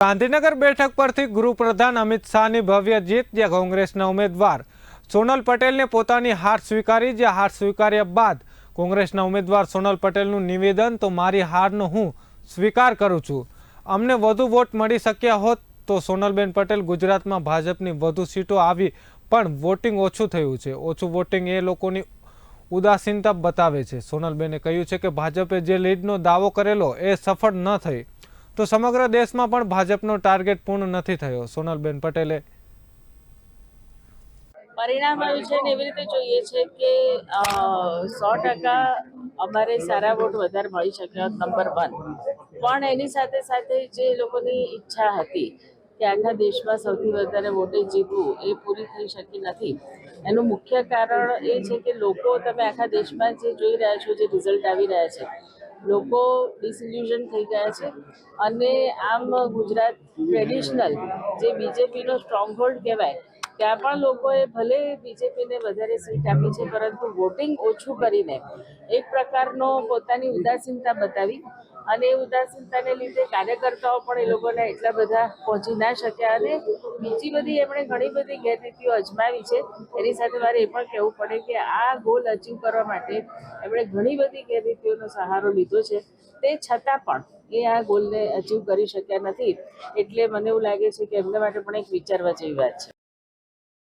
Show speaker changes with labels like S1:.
S1: ગાંધીનગર બેઠક પરથી ગૃહપ્રધાન અમિત શાહની ભવ્ય જીત જે કોંગ્રેસના ઉમેદવાર સોનલ પટેલને પોતાની હાર સ્વીકારી જે હાર સ્વીકાર્યા બાદ કોંગ્રેસના ઉમેદવાર સોનલ પટેલનું નિવેદન, તો મારી હારનો હું સ્વીકાર કરું છું. અમને વધુ વોટ મળી શક્યા હોત તો સોનલબેન પટેલ ગુજરાતમાં ભાજપની વધુ સીટો આવી, પણ વોટિંગ ઓછું થયું છે. ઓછું વોટિંગ એ લોકોની ઉદાસીનતા બતાવે છે. સોનલબેને કહ્યું છે કે ભાજપે જે લીડનો દાવો કરેલો એ સફળ ન થઈ. તો સમગ્ર દેશમાં પણ ભાજપનો ટાર્ગેટ પૂર્ણ નથી થયો. સોનલબેન પટેલે
S2: પરિણામ આવ્યું છે ને એવી રીતે જોઈએ છે કે સો ટકા અમારે સારા વોટ વધારે મળી શક્યો નંબર વન. પણ એની સાથે સાથે જે લોકોની ઈચ્છા હતી કે આખા દેશમાં સૌથી વધારે વોટે જીતવું, એ પૂરી થઈ શકી નથી. એનું મુખ્ય કારણ એ છે કે લોકો તમે આખા દેશમાં જે જોઈ રહ્યા છો, જે રિઝલ્ટ આવી રહ્યા છે લોકો ડિસિલ્યુઝન થઈ ગયા છે. અને આમ ગુજરાત ટ્રેડિશનલ જે બીજેપીનો સ્ટ્રોંગ હોલ્ડ કહેવાય ત્યાં પણ લોકોએ ભલે બીજેપીને વધારે સીટ આપી છે, પરંતુ વોટિંગ ઓછું કરીને એક પ્રકારનો પોતાની ઉદાસીનતા બતાવી અને એ ઉદાસીનતાને લીધે કાર્યકર્તાઓ પણ એ લોકોને એટલા બધા પહોંચી ના શક્યા અને બીજી બધી એમણે ઘણી બધી ગેરરીતિઓ અજમાવી છે. એની સાથે મારે એ પણ કહેવું પડે કે આ ગોલ અચીવ કરવા માટે એમણે ઘણી બધી ગેરરીતિઓનો સહારો લીધો છે. તે છતાં પણ એ આ ગોલને અચીવ કરી શક્યા નથી. એટલે મને એવું લાગે છે કે એમના માટે પણ એક વિચારવા જેવી વાત છે.